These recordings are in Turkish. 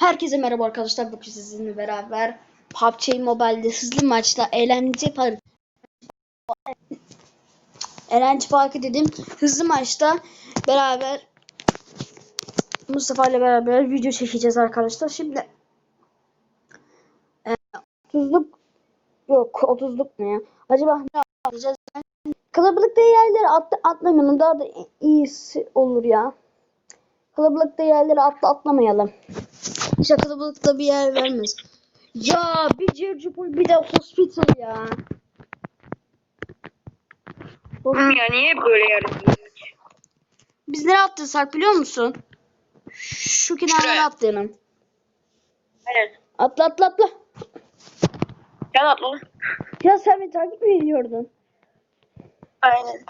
Herkese merhaba arkadaşlar. Bugün sizinle beraber PUBG Mobile'de hızlı maçta eğlence parkı Eğlence parkı dedim. Hızlı maçta beraber Mustafa ile beraber video çekeceğiz arkadaşlar. Şimdi e, 30'luk yok 30'luk ne ya? Acaba ne yapacağız? Kalabalıkta yerlere atla, atlamayalım. Daha da iyisi olur ya. Kalabalıkta yerlere atla atlamayalım. İşte kalabalıkta bir yer vermez. Ya bir Cercupul bir de hospital ya. Oğlum ya niye böyle yarışıyorsun? Biz nereye atlasak biliyor musun? Şu kenara Şuraya. atlayalım. Aynen. Atla atla atla. Sen atla. Ya sen beni takip mi ediyordun? Aynen.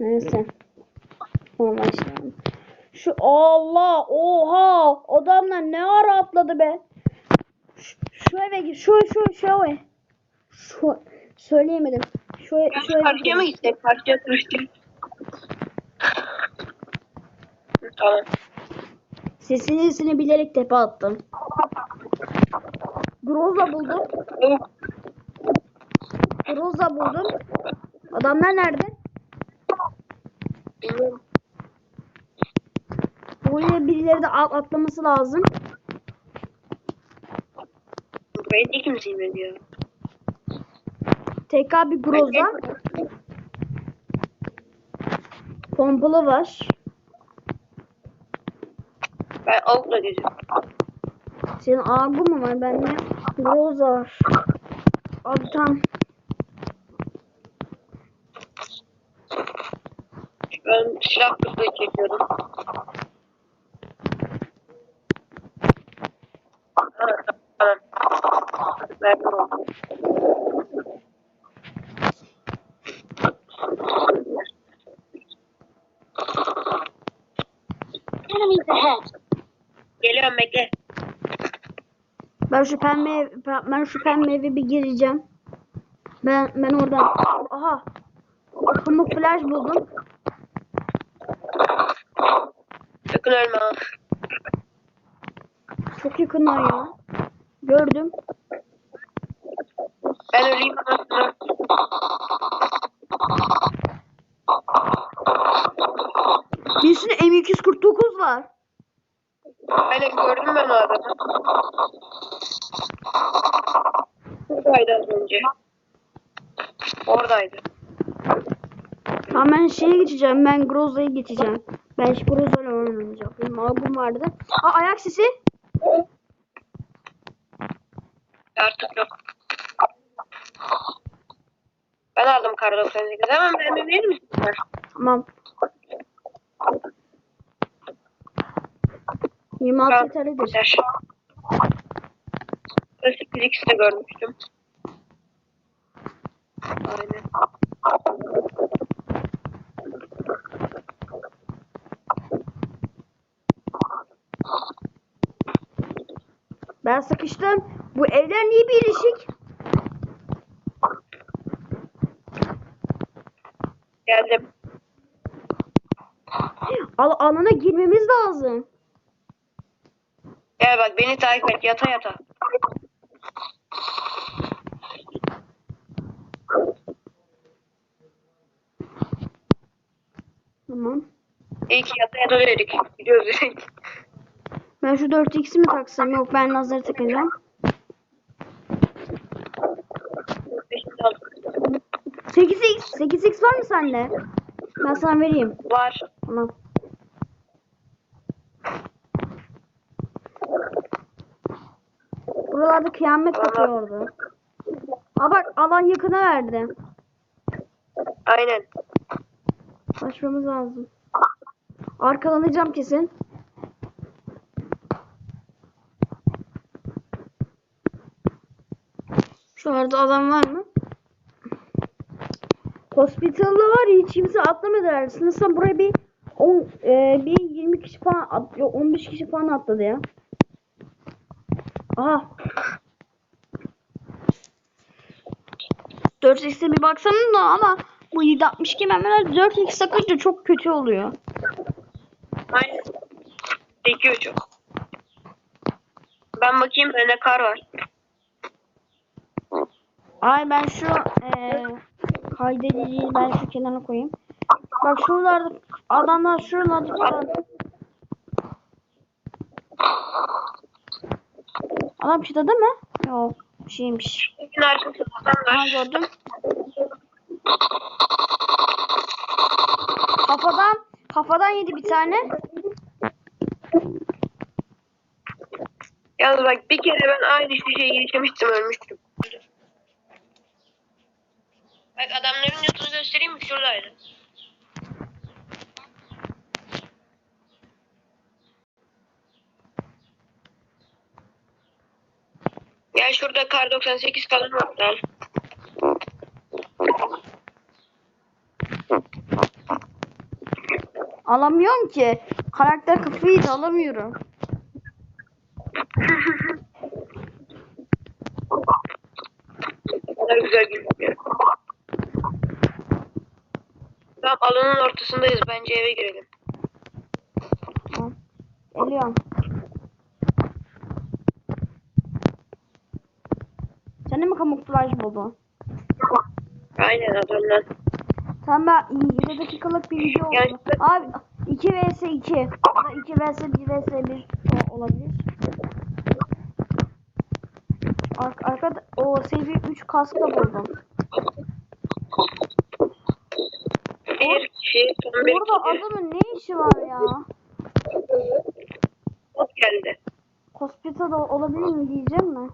Neyse. Tamam başlayalım. Şu Allah oha adamlar ne ara atladı be. Şu, şu eve gir. Şu şu şu eve. Şu söyleyemedim. Şu, şu eve Karşıya mı gitsek? Hı, Tamam. Sesini sesini bilerek tepe attım. Groza buldum. Groza buldum. Adamlar nerede? bilmiyorum. Buraya birileri de at atlaması lazım. Burayı dik misin ne diyor? TK bir Groza. Pompalı var. Ben avukla geziyorum. Senin ağabey mı var? Bende Groza var. Abi tamam. Ben silah kutuyu çekiyorum. Tamam. Tamam. Verdim onu. Enemies ahead. Geliyorum bekle. Ben şu pembe ev- ben şu pembe eve bir gireceğim. Ben ben oradan aha pamuk flash buldum. Sakın ölme. Çok yakınlar ya. Gördüm. Ben öleyim Birisinde M249 var. Aynen gördüm ben o adamı. Buradaydı az önce. Oradaydı. Tamam ben şeye geçeceğim. Ben Groza'ya geçeceğim. Ben hiç Groza'yla oynamayacağım. Benim albüm vardı. Aa ayak sesi. Artık yok. Ben aldım kar 98. Hemen benim verir misin? Tamam. 26 Ben- yeterlidir. Güzel. Klasik 1x'te görmüştüm. Aynen. Ben sıkıştım. Bu evler niye bir ilişik? Geldim. Al alana girmemiz lazım. Gel bak beni takip et yata yata. Tamam. İyi ki yata yata dedik. Gidiyoruz direkt. Ben şu 4x'i mi taksam? Yok ben lazer takacağım. Aldım. 8x. 8x var mı sende? Ben sana vereyim. Var. Tamam. Kıyamet kopuyordu. Aa bak alan yakına verdi. Aynen. Başlamamız lazım. Arkalanacağım kesin. Şu arada adam var mı? Hospital'da var ya hiç kimse atlamadı herhalde. Sınırsam buraya bir 10, e, bir 20 kişi falan at, yok 15 kişi falan atladı ya. Aha. 4x'e bir baksanız da ama bu 762 mermiler 4x takınca çok kötü oluyor. Aynen. Sekiyor çok. Ben bakayım bende kar var. Ay ben şu eee kaydediciyi ben şu kenara koyayım. Bak şuralarda adamlar şuralarda falan. Adam çıtadı mı? Yok bir şeymiş. Ha var. gördüm. Kafadan kafadan yedi bir tane. Yalnız bak bir kere ben aynı şişeyi geçmiştim ölmüştüm. Bak adamların yatını göstereyim mi? Şuradaydı. Şurada kar 98 falan var. Al. Alamıyorum ki. Karakter kafayı da alamıyorum. Ne kadar güzel gözüküyor. Tamam alanın ortasındayız. Bence eve girelim. Geliyorum. Sen de mi kamuflaj buldun? Aynen adamlar. Tamam ben 20 dakikalık bir video oldu. Abi 2 vs 2. Ya da 2 vs 1 vs 1 o- olabilir. Ar arkada o seviye 3 kaskla buldum. Bir kişi Burada adamın ne işi var ya? Bot geldi. Hospital'da olabilir mi diyeceğim mi?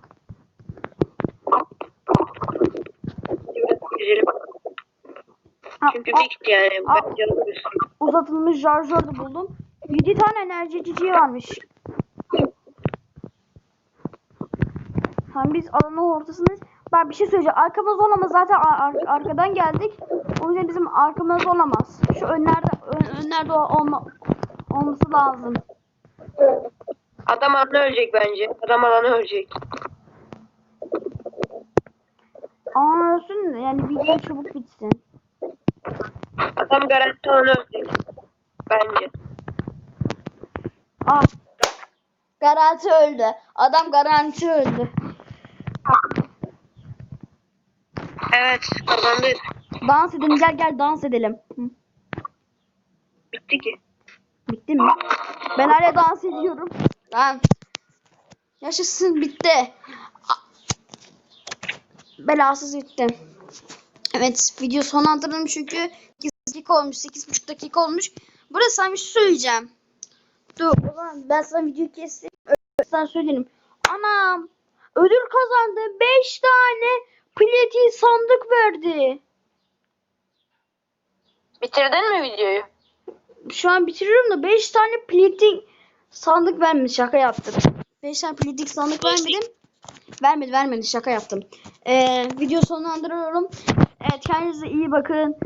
Güzelim. Ha, Çünkü bitti yani. Aa. Bence alabilirsin. uzatılmış şarjör de buldum. 7 tane enerji çiçeği varmış. Tam biz alanın ortasındayız. Ben bir şey söyleyeceğim. Arkamız olamaz. Zaten ar- ar- arkadan geldik. O yüzden bizim arkamız olamaz. Şu önlerde ön- önlerde olma olması lazım. Adam alanı ölecek bence. Adam alanı ölecek. Ama ölsün de yani video çabuk bitsin. Adam garanti alanı ölecek. Bence. Ah. Garanti öldü. Adam garanti öldü. Evet kazandık. Dans edelim. Gel gel dans edelim. Hı. Bitti ki. Bitti mi? Ben hala dans ediyorum. Lan. Yaşasın bitti. Belasız bitti. Evet video sonlandırdım çünkü 8 dakika olmuş. 8,5 dakika olmuş. Burada sana bir şey söyleyeceğim. Dur o zaman ben sana videoyu keseyim. Öyle Sana söyleyeyim. Anam ödül kazandı. 5 tane platin sandık verdi. Bitirdin mi videoyu? Şu an bitiriyorum da 5 tane plating sandık vermedi. Şaka yaptım. 5 tane plating sandık vermedim. Vermedi vermedi şaka yaptım. Ee, video sonlandırıyorum. Evet kendinize iyi bakın.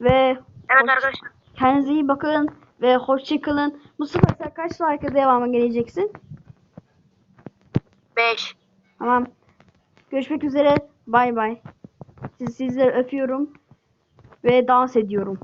Ve Evet arkadaşlar. kendinize iyi bakın. Ve hoşçakalın. Mustafa sen kaç like devamı geleceksin? 5. Tamam. Görüşmek üzere. Bay bay. Siz, sizleri öpüyorum. Ve dans ediyorum.